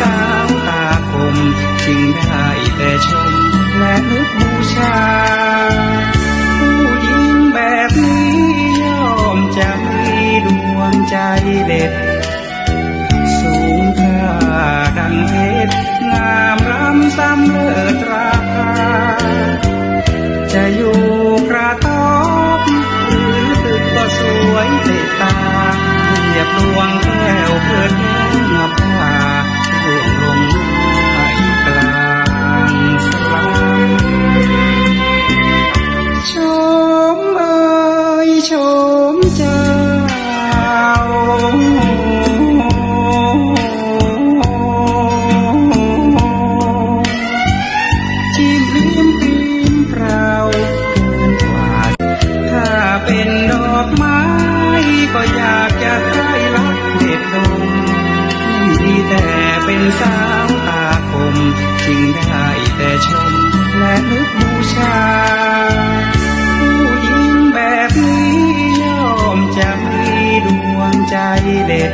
สาวตาคมจึงได้แต่ชมและนึกบูชา ผู้หญิงแบบนี้ย่อมจะมีดวงใจเด็ด สูงค่าดังเพชรงามล้ำซ้ำเลิศ สาวตาคมจึงได้แต่ชมและนึกบูชา ผู้หญิงแบบนี้ย่อมจะมีดวงใจเด็ด